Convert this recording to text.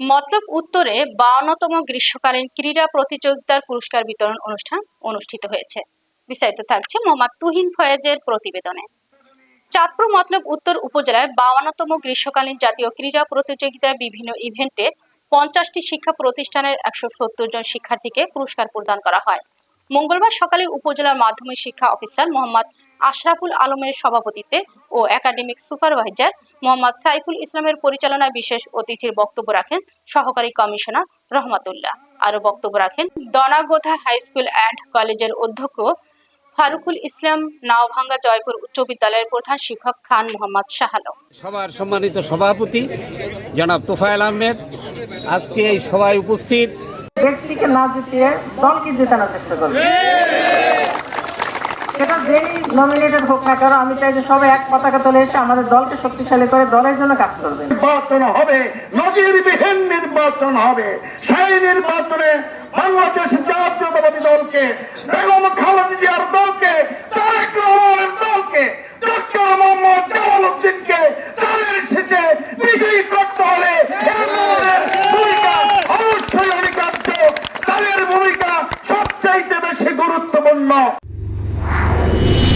মতলব উত্তরে বাউন্নতম গ্রীষ্মকালীন ক্রীড়া প্রতিযোগিতার পুরস্কার বিতরণ অনুষ্ঠান অনুষ্ঠিত হয়েছে। বিস্তারিত থাকছে মোহাম্মদ তুহিন ফয়েজের প্রতিবেদনে। চাঁদপুর মতলব উত্তর উপজেলায় বাউান্নতম গ্রীষ্মকালীন জাতীয় ক্রীড়া প্রতিযোগিতায় বিভিন্ন ইভেন্টে পঞ্চাশটি শিক্ষা প্রতিষ্ঠানের একশো সত্তর জন শিক্ষার্থীকে পুরস্কার প্রদান করা হয়। মঙ্গলবার সকালে উপজেলার মাধ্যমিক শিক্ষা অফিসার মোহাম্মদ আশরাফুল আলমের সভাপতিত্বে ও একাডেমিক সুপারভাইজার মোহাম্মদ সাইফুল ইসলামের পরিচালনায় বিশেষ অতিথির বক্তব্য রাখেন সহকারী কমিশনার রহমাতুল্লাহ। আরও বক্তব্য রাখেন দনাগোধা হাই স্কুল অ্যান্ড কলেজের অধ্যক্ষ ফারুকুল ইসলাম নাওভাঙ্গা জয়পুর উচ্চ বিদ্যালয়ের প্রধান শিক্ষক খান মোহাম্মদ শাহালম সবার সম্মানিত সভাপতি জনাব তোফায়েল আহমেদ আজকে এই সভায় উপস্থিত। ব্যক্তিকে না জিতিয়ে দলকে জেতানোর চেষ্টা করবে। যেই নমিনেটেড হোক না কেন, আমি চাই যে সবাই এক পতাকা তোলে এসে আমাদের দলকে শক্তিশালী করে দলের জন্য কাজ করবে। নির্বাচন হবে, নজিরবিহীন নির্বাচন হবে। সেই নির্বাচনে বাংলাদেশ জাতীয়তাবাদী দলকে, বেগম খালেদা জিয়ার দলকে, তারেক রহমানের দলকে, ডক্টর মোহাম্মদ দলের শেষে বিজয়ী করতে হলে অবশ্যই তাদের ভূমিকা সবচাইতে বেশি গুরুত্বপূর্ণ। Yeah.